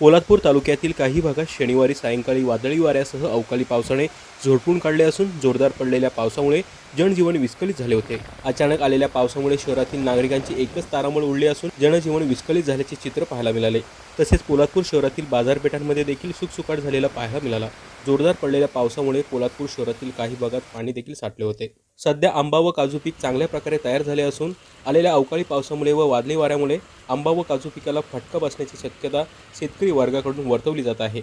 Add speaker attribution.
Speaker 1: पोलादपूर तालुक्यातील काही भागात शनिवारी सायंकाळी वादळी वाऱ्यासह अवकाळी पावसाने झोडपून काढले असून जोरदार पडलेल्या पावसामुळे जनजीवन विस्कळीत झाले होते. अचानक आलेल्या पावसामुळे शहरातील नागरिकांची एकच तारांबळ उडली असून जनजीवन विस्कळीत झाल्याचे चित्र पाहायला मिळाले. तसेच पोलादपूर शहरातील बाजारपेठांमध्ये देखील सुखसुकाट झालेला पाहायला मिळाला. जोरदार पडलेल्या पावसामुळे पोलादपूर शहरातील काही भागात पाणी देखील साठले होते. सध्या आंबा व काजू पीक चांगल्या प्रकारे तयार झाले असून आलेल्या अवकाळी पावसामुळे व वादळी वाऱ्यामुळे आंबा व काजू पिकाला फटका बसण्याची शक्यता शेतकरी वर्गाकडून वर्तवली जात आहे.